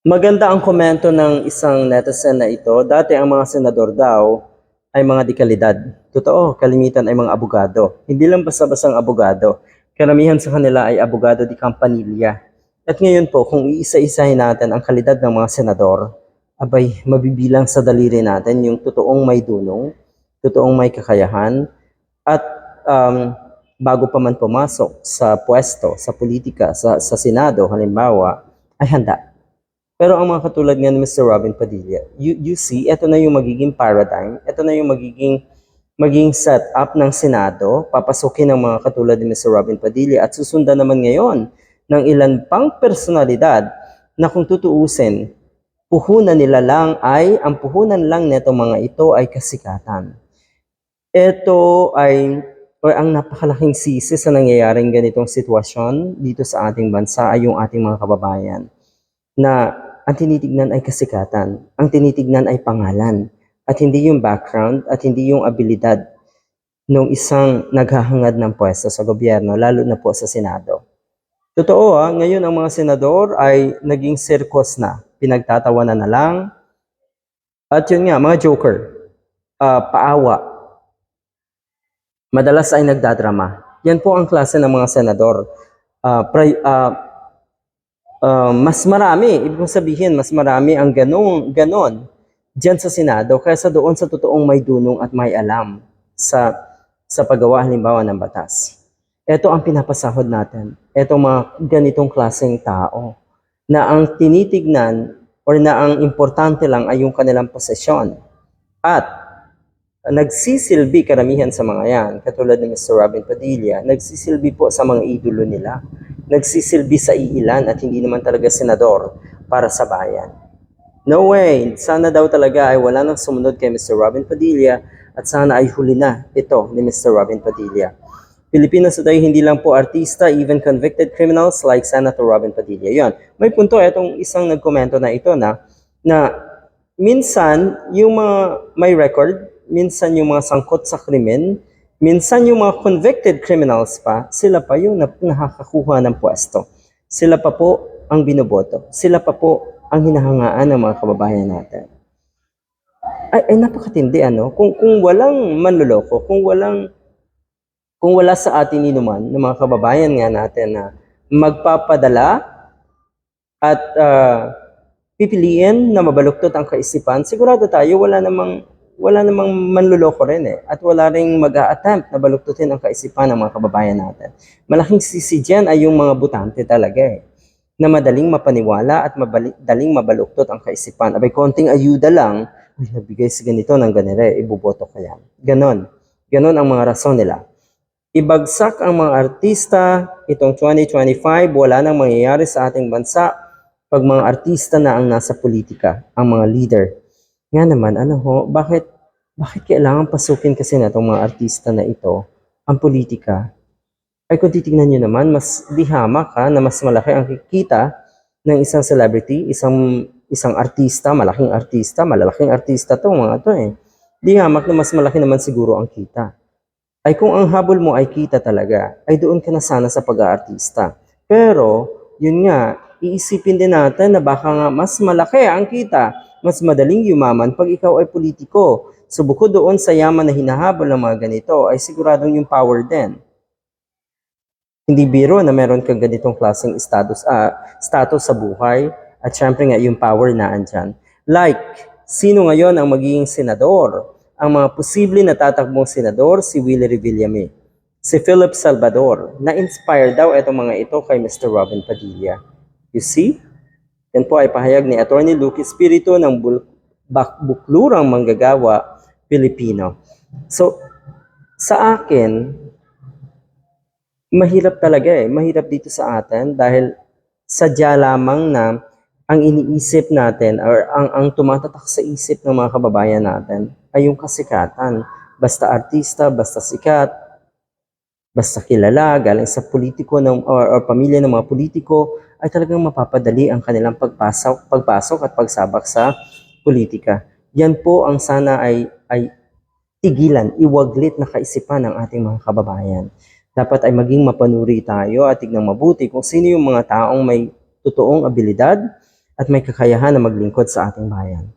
Maganda ang komento ng isang netizen na ito. Dati ang mga senador daw ay mga dikalidad. Totoo, kalimitan ay mga abogado. Hindi lang basta-bastang abogado. Karamihan sa kanila ay abogado di campanilla. At ngayon po, kung iisa-isahin natin ang kalidad ng mga senador, abay, mabibilang sa daliri natin yung totoong may dunong, totoong may kakayahan, at um, bago pa man pumasok sa pwesto, sa politika, sa, sa Senado, halimbawa, ay handa. Pero ang mga katulad nga ni Mr. Robin Padilla, you, you see, ito na yung magiging paradigm, ito na yung magiging maging setup ng Senado, papasukin ng mga katulad ni Mr. Robin Padilla at susundan naman ngayon ng ilan pang personalidad na kung tutuusin, puhunan nila lang ay, ang puhunan lang neto mga ito ay kasikatan. Ito ay, or ang napakalaking sisi sa nangyayaring ganitong sitwasyon dito sa ating bansa ay yung ating mga kababayan na ang tinitignan ay kasikatan, ang tinitignan ay pangalan, at hindi yung background at hindi yung abilidad ng isang naghahangad ng pwesto sa gobyerno, lalo na po sa Senado. Totoo ah, ngayon ang mga senador ay naging circus na, pinagtatawanan na lang, at yun nga, mga joker, ah, paawa, madalas ay nagdadrama. Yan po ang klase ng mga senador. Ah, pri- ah, uh, mas marami, ibig sabihin, mas marami ang ganong, ganon dyan sa Senado kaysa doon sa totoong may dunong at may alam sa, sa paggawa halimbawa ng batas. Ito ang pinapasahod natin. Ito mga ganitong klaseng tao na ang tinitignan or na ang importante lang ay yung kanilang posesyon. At nagsisilbi karamihan sa mga yan, katulad ni Mr. Robin Padilla, nagsisilbi po sa mga idolo nila nagsisilbi sa iilan at hindi naman talaga senador para sa bayan. No way, sana daw talaga ay wala nang sumunod kay Mr. Robin Padilla at sana ay huli na ito ni Mr. Robin Padilla. Pilipinas today hindi lang po artista, even convicted criminals like Senator Robin Padilla. Yon. May punto itong isang nagkomento na ito na na minsan yung mga may record, minsan yung mga sangkot sa krimen, Minsan yung mga convicted criminals pa, sila pa yung na- nakakakuha ng pwesto. Sila pa po ang binoboto. Sila pa po ang hinahangaan ng mga kababayan natin. Ay, ay napakatindi ano. Kung kung walang manloloko, kung walang kung wala sa atin inuman ng mga kababayan nga natin na magpapadala at ah, pipiliin na mabaluktot ang kaisipan, sigurado tayo wala namang wala namang manluloko rin eh. At wala ring mag attempt na baluktutin ang kaisipan ng mga kababayan natin. Malaking sisi dyan ay yung mga butante talaga eh. Na madaling mapaniwala at madaling mabaluktot ang kaisipan. Abay, konting ayuda lang, ay, nabigay si ganito ng ganire, ibuboto ka yan. Ganon. Ganon ang mga rason nila. Ibagsak ang mga artista itong 2025, wala nang mangyayari sa ating bansa pag mga artista na ang nasa politika, ang mga leader. Nga naman, ano ho, bakit, bakit kailangan pasukin kasi na itong mga artista na ito, ang politika? Ay kung titignan nyo naman, mas di hamak ha, na mas malaki ang kikita ng isang celebrity, isang isang artista, malaking artista, malalaking artista to mga to eh. Di hamak na mas malaki naman siguro ang kita. Ay kung ang habol mo ay kita talaga, ay doon ka na sana sa pag-aartista. Pero, yun nga, iisipin din natin na baka nga mas malaki ang kita mas madaling yumaman pag ikaw ay politiko. So bukod doon sa yaman na hinahabol ng mga ganito, ay siguradong yung power din. Hindi biro na meron kang ganitong klaseng status, ah, status sa buhay at syempre nga yung power na andyan. Like, sino ngayon ang magiging senador? Ang mga posible na tatakbong senador, si Willie Revillame, si Philip Salvador. Na-inspire daw itong mga ito kay Mr. Robin Padilla. See? Yan po ay pahayag ni Attorney Luke Espiritu ng Buklurang Manggagawa, Pilipino. So, sa akin, mahirap talaga eh. Mahirap dito sa atin dahil sadya lamang na ang iniisip natin or ang, ang tumatatak sa isip ng mga kababayan natin ay yung kasikatan. Basta artista, basta sikat, basta kilala, galing sa politiko ng, or, or pamilya ng mga politiko, ay talagang mapapadali ang kanilang pagpasok, pagpasok at pagsabak sa politika. Yan po ang sana ay, ay tigilan, iwaglit na kaisipan ng ating mga kababayan. Dapat ay maging mapanuri tayo at tignan mabuti kung sino yung mga taong may totoong abilidad at may kakayahan na maglingkod sa ating bayan.